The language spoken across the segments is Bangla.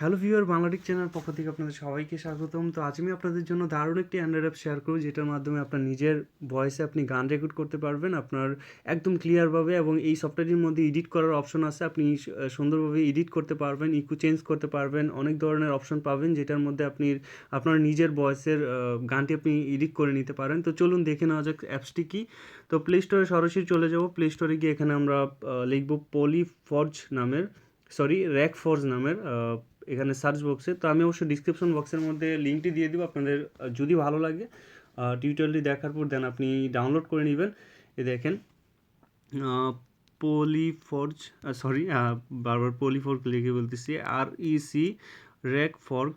হ্যালো ভিউয়ার বাংলাটিক চ্যানেল পক্ষ থেকে আপনাদের সবাইকে স্বাগতম। তো আজ আমি আপনাদের জন্য দারুণ একটি অ্যান্ড্রয়েড অ্যাপ শেয়ার করব, যেটার মাধ্যমে আপনার নিজের ভয়েসে আপনি গান রেকর্ড করতে পারবেন, আপনার একদম ক্লিয়ারভাবে এবং এই সফটওয়্যারটির মধ্যে এডিট করার অপশন আছে। আপনি সুন্দরভাবে এডিট করতে পারবেন ইকু চেঞ্জ করতে পারবেন, অনেক ধরনের অপশন পাবেন, যেটার মধ্যে আপনি আপনার নিজের ভয়েসের গানটি আপনি এডিট করে নিতে পারেন। তো চলুন দেখে নেওয়া যাক অ্যাপসটি কী। তো প্লে স্টোরে সরাসরি চলে যাব। প্লে স্টোরে গিয়ে এখানে আমরা লিখব পলি ফর্জ নামের সরি র্যাক ফর্জ নামের এখানে সার্চ বক্সে তো আমি অবশ্যই ডিসক্রিপশন বক্সের মধ্যে লিঙ্কটি দিয়ে দিব, আপনাদের যদি ভালো লাগে। টিউটোরিয়ালটি দেখার পর দেন আপনি ডাউনলোড করে নেবেন। এ দেখেন পলিফর্জ সরি বারবার পলিফর্ক লিখে বলতেছি। আর ই সি ফর্ক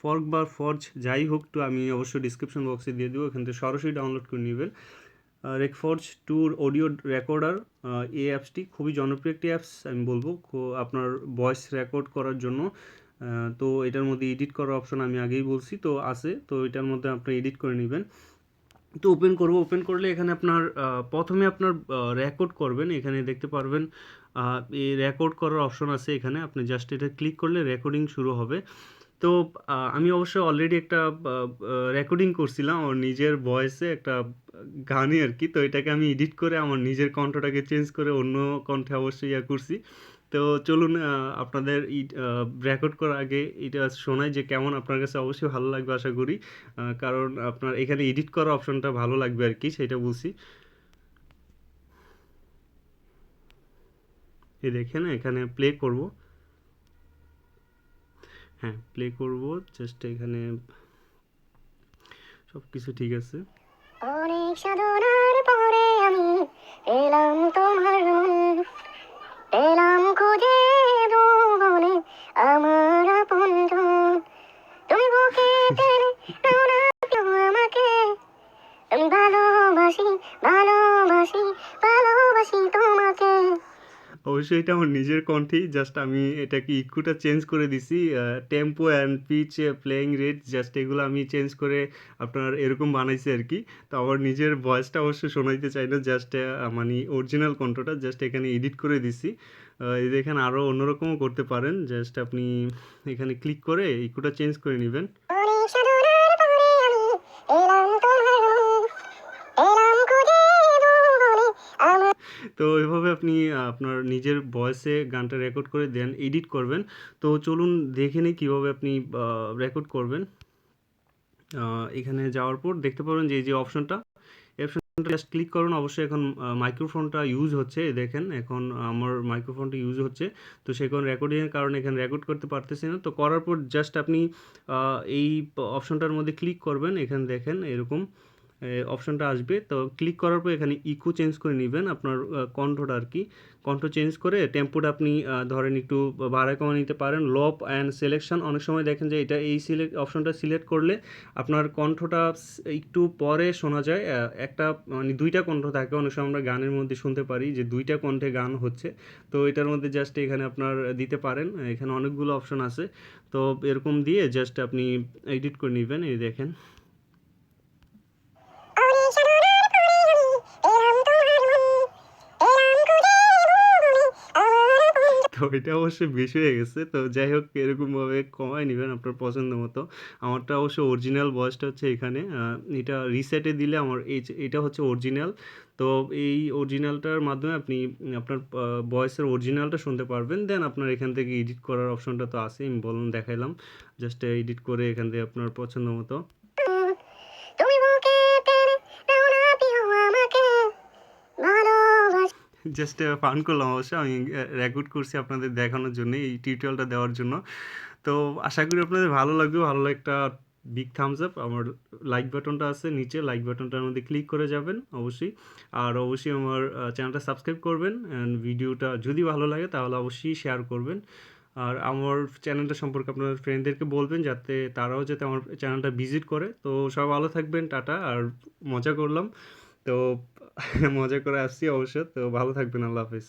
ফর্ক বা ফর্জ যাই হোক তো আমি অবশ্যই ডিসক্রিপশন বক্সে দিয়ে দেবো। এখান থেকে সরাসরি ডাউনলোড করে নেবেন। রেকফর্জ টুর অডিও রেকর্ডার এই অ্যাপসটি খুবই জনপ্রিয় একটি অ্যাপস আমি বলব। আপনার ভয়েস রেকর্ড করার জন্য তো এটার মধ্যে এডিট করার অপশন আমি আগেই বলছি, তো আছে, তো এটার মধ্যে আপনি এডিট করে নেবেন। তো ওপেন করব ওপেন করলে এখানে আপনার প্রথমে আপনার রেকর্ড করবেন, এখানে দেখতে পারবেন এই রেকর্ড করার অপশন আছে এখানে, আপনি জাস্ট এটা ক্লিক করলে রেকর্ডিং শুরু হবে। তো আমি অবশ্য অলরেডি একটা রেকর্ডিং করছিলাম আমার নিজের ভয়েসে একটা গানই আর কি। তো এটাকে আমি এডিট করে আমার নিজের কণ্ঠটাকে চেঞ্জ করে অন্য কণ্ঠে অবশ্যই ইয়া করছি। তো চলুন আপনাদের রেকর্ড করার আগে এটা শোনাই যে কেমন আপনার কাছে অবশ্যই ভালো লাগবে আশা করি। কারণ আপনার এখানে এডিট করার অপশনটা ভালো লাগবে আর কি, সেটা বলছি। এই দেখেন, এখানে প্লে করব। হ্যাঁ প্লে করব। জাস্ট এখানে সব কিছু ঠিক আছে। অনেক সাধনার পরে আমি এলাম তোমার এলাম খুঁজে আমার আপনজন তুমি বুকে টেনে নাও না আমাকে। আমি ভালোবাসি ভালোবাসি অবশ্যই এটা আমার নিজের কণ্ঠেই জাস্ট আমি এটাকে ইকুটা চেঞ্জ করে দিছি tempo and pitch playing rate just এগুলো আমি চেঞ্জ করে আপনার এরকম বানাইছি আর কি। তো আমার নিজের ভয়েসটা অবশ্যই শোনাইতে চাই না জাস্ট মানে অরিজিনাল কণ্ঠটা জাস্ট এখানে এডিট করে দিছি। দেখেন আরও অন্যরকমও করতে পারেন জাস্ট আপনি এখানে ক্লিক করে ইকুটা চেঞ্জ করে নেবেন। তো এভাবে আপনি আপনার নিজের ভয়েসে গানটা রেকর্ড করে দেন এডিট করবেন। তো চলুন দেখে নিই কীভাবে আপনি রেকর্ড করবেন। এখানে যাওয়ার পর দেখতে পাবেন যে এই যে অপশনটা অপশনটা জাস্ট ক্লিক করুন। অবশ্যই এখন মাইক্রোফোনটা ইউজ হচ্ছে দেখেন, এখন আমার মাইক্রোফোনটা ইউজ হচ্ছে। তো সে কারণে রেকর্ডিংয়ের কারণে এখানে রেকর্ড করতে পারতেছি না। তো করার পর জাস্ট আপনি এই অপশনটার মধ্যে ক্লিক করবেন। এখানে দেখেন এরকম অপশনটা আসবে। তো ক্লিক করার পর এখানে ইকো চেঞ্জ করে নেবেন আপনার কণ্ঠটা আর কি। কণ্ঠ চেঞ্জ করে টেম্পোটা আপনি ধরেন একটু বাড়ায় কমা নিতে পারেন। লপ অ্যান্ড সিলেকশন অনেক সময় দেখেন যে এটা এই সিলেক্ট অপশনটা সিলেক্ট করলে আপনার কণ্ঠটা একটু পরে শোনা যায়। একটা মানে দুইটা কণ্ঠ থাকে। অনেক সময় আমরা গানের মধ্যে শুনতে পারি যে দুইটা কণ্ঠে গান হচ্ছে। তো এটার মধ্যে জাস্ট এখানে আপনার দিতে পারেন। এখানে অনেকগুলো অপশন আছে। তো এরকম দিয়ে জাস্ট আপনি এডিট করে নেবেন। এই দেখেন। এটা অবশ্যই বেশি হয়ে গেছে। তো যাই হোক, এরকমভাবে কমায় নেবেন আপনার পছন্দ মতো। আমারটা অবশ্য অরিজিনাল ভয়েসটা হচ্ছে এখানে। এটা রিসেটে দিলে আমার এই এটা হচ্ছে অরিজিনাল তো এই অরিজিনালটার মাধ্যমে আপনি আপনার ভয়েসের অরিজিনালটা শুনতে পারবেন। দেন আপনার এখান থেকে এডিট করার অপশনটা তো আছে আমি বললাম দেখাইলাম। জাস্ট এডিট করে এখান থেকে আপনার পছন্দ মতো। জাস্ট ফান করলাম অবশ্য। আমি রেকর্ড করছি আপনাদের দেখানোর জন্য, এই টিউটোরিয়ালটা দেওয়ার জন্য। তো আশা করি আপনাদের ভালো লাগবে, ভালো একটা বিগ থামস আপ আমার লাইক বাটনটা আছে নিচে লাইক বাটনটার মধ্যে ক্লিক করে যাবেন, অবশ্যই। আর অবশ্যই আমার চ্যানেলটা সাবস্ক্রাইব করবেন অ্যান্ড ভিডিওটা যদি ভালো লাগে, তাহলে অবশ্যই শেয়ার করবেন। আর আমার চ্যানেলটা সম্পর্কে আপনার ফ্রেন্ডদেরকে বলবেন, যাতে তারাও যাতে আমার চ্যানেলটা ভিজিট করে। তো সব ভালো থাকবেন, টাটা। আর মজা করলাম। তো মজা করে আসছি অবশ্য তো ভালো থাকবেন আল্লাহ হাফিজ।